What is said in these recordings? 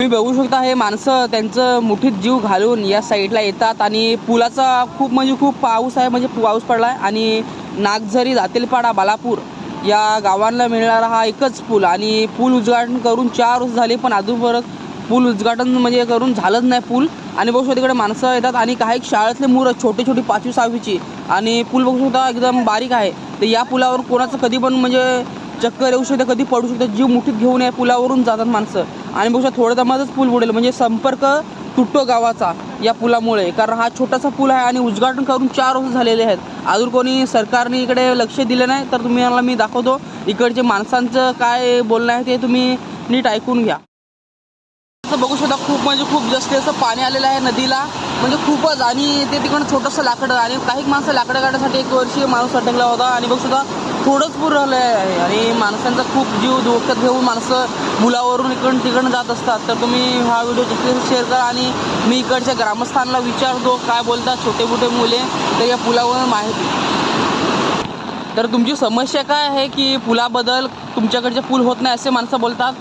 तुम्ही बघू शकता हे माणसं त्यांचं मुठीत जीव घालून या साईडला येतात आणि पुलाचा खूप म्हणजे खूप पाऊस आहे म्हणजे पाऊस पडला आहे आणि नागझरी जातेलपाडा बालापूर या गावांना मिळणारा हा एकच पूल आणि पूल उद्घाटन करून चार वर्ष झाले पण अजून परत पूल उद्घाटन म्हणजे करून झालंच नाही पूल. आणि बघू शकता तिकडे माणसं येतात आणि काही शाळेतले मुलं छोटे छोटे पाचवी सहावीची आणि पूल बघू शकता एकदम बारीक आहे. तर या पुलावर कोणाचं कधी पण म्हणजे चक्कर येऊ शकते कधी पडू शकते जीव मुठीत घेऊन या पुलावरून जातात माणसं. आणि बघू शकता थोड्या दमातच पूल बुडेल. म्हणजे संपर्क तुटतो गावाचा या पुलामुळे. कारण हा छोटासा पूल आहे आणि उद्घाटन करून चार वर्ष झालेले आहेत. अजून कोणी सरकारने इकडे लक्ष दिलं नाही तर तुम्ही मला मी दाखवतो. इकडचे माणसांचं काय बोलणं आहे ते तुम्ही नीट ऐकून घ्या. असं बघू शकता खूप म्हणजे खूप जास्त असं पाणी आलेलं आहे नदीला. म्हणजे खूपच आणि ते तिकडं छोटंसं लाकडं आणि काही माणसं लाकडं काढण्यासाठी एक वर्षी माणूस अटकला होता. आणि बघू शकता थोडंच पूर आहे आणि माणसांचा खूप जीव धोक्यात घेऊन माणसं मुलावरून इकडून तिकडून जात असतात. तर तुम्ही हा व्हिडिओ जास्तीत शेअर करा आणि मी इकडच्या ग्रामस्थांना विचारतो काय बोलतात छोटे मोठे मुले तर या पुलावर माहिती. तर तुमची समस्या काय आहे की पुलाबद्दल तुमच्याकडचे पूल होत नाही असे माणसं बोलतात?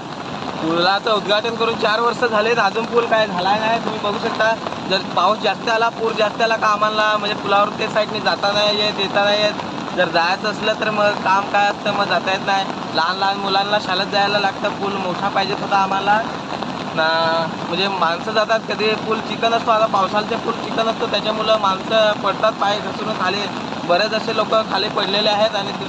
पुलाचं उद्घाटन करून चार वर्ष झालेत. अजून पूल काय झाला नाही तुम्ही बघू शकता. जर पाऊस जास्त आला पूर जास्त आला का आम्हाला म्हणजे पुलावर त्या साईडने जाता नाही येत येता नाही येत. जर जायचं असलं तर मग काम काय असतं मग जाता येत नाही. लहान लहान मुलांना शाळेत जायला लागतं पूल मोठा पाहिजेत होता आम्हाला. ना म्हणजे माणसं जातात कधी पूल चिकन असतो आता पावसाळ्याचे पूल चिकन असतो त्याच्यामुळं माणसं पडतात पाय घसरून खाली. बरेच असे लोक खाली पडलेले आहेत आणि ते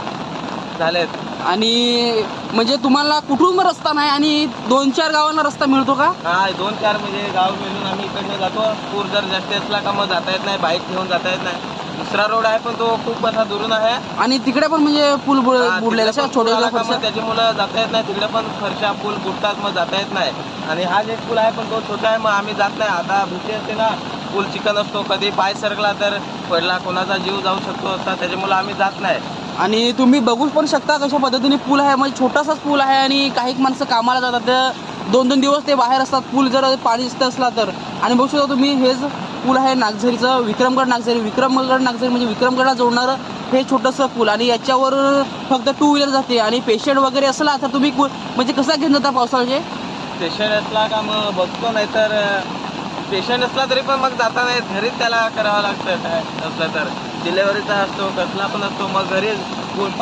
झालेत. आणि म्हणजे तुम्हाला कुठून रस्ता नाही आणि दोन चार गावांना रस्ता मिळतो का? हा दोन चार म्हणजे गाव मिळून आम्ही इकडनं जातो. पूर जर जास्त असला का मग जाता येत नाही बाईक घेऊन जाता येत नाही. दुसरा रोड आहे पण तो खूप असा दुरून आहे. आणि तिकडे पण म्हणजे पूल बुड- हा, बुडलेला तिकडे अशा पण पूर आला छोट्या का मग त्याच्यामुळं जाता येत नाही. तिकडे पण फरशा पूल बुडतात मग जाता येत नाही. आणि हा जे पूल आहे पण तो छोटा आहे मग आम्ही जात नाही. आता भीती असते ना पूल चिकन असतो कधी पाय सरकला तर पडला कोणाचा जीव जाऊ शकतो असता त्याच्यामुळं आम्ही जात नाही. आणि तुम्ही बघू पण शकता कशा पद्धतीने पूल आहे. म्हणजे छोटासाच पूल आहे आणि काही माणसं कामाला जातात. दोन दोन दिवस ते बाहेर असतात. पूल जर पाणी दिसत असला तर. आणि बघू शकता तुम्ही हेच पूल आहे नागझरीचं विक्रमगड नागझरी विक्रमगड नागझरी म्हणजे विक्रमगडला जोडणारं हे छोटंसं पूल. आणि याच्यावर फक्त टू व्हीलर जाते. आणि पेशंट वगैरे असला तर तुम्ही कु- म्हणजे कसा घेऊन जाता पावसाळ्याचे? पेशंट असला का मग बघतो नाही तर पेशंट असला तरी पण मग जाता नाही. घरीच त्याला करावं लागतं काय असलं तर. डिलेव्हरीचा असतो कसला पण असतो मग पाणी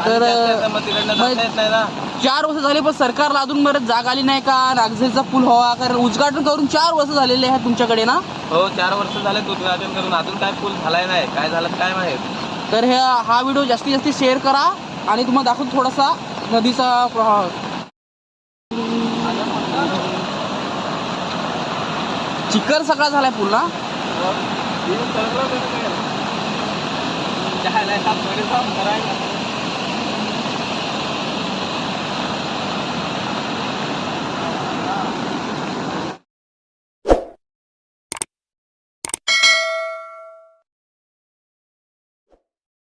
तर, जास्त येतं, मग तिकडनं मग- जाता येत नाही ना. चार वर्ष झाले पण सरकारला अजून बरं जाग आली नाही का? नागझरीचा पूल व्हावा कारण उद्घाटन करून चार वर्ष झालेले आहेत तुमच्याकडे ना? हो चार वर्ष झाले उद्घाटन करून. अजून काय पूल झालाय नाही काय झालं काय माहीत. तर ह्या हा व्हिडिओ जास्तीत जास्त शेअर करा आणि तुम्हाला दाखवतो थोडासा नदीचा प्रवाह चिखल सगळा झालाय पूल ना? ได้เลยครับสวัสดีครับอะไร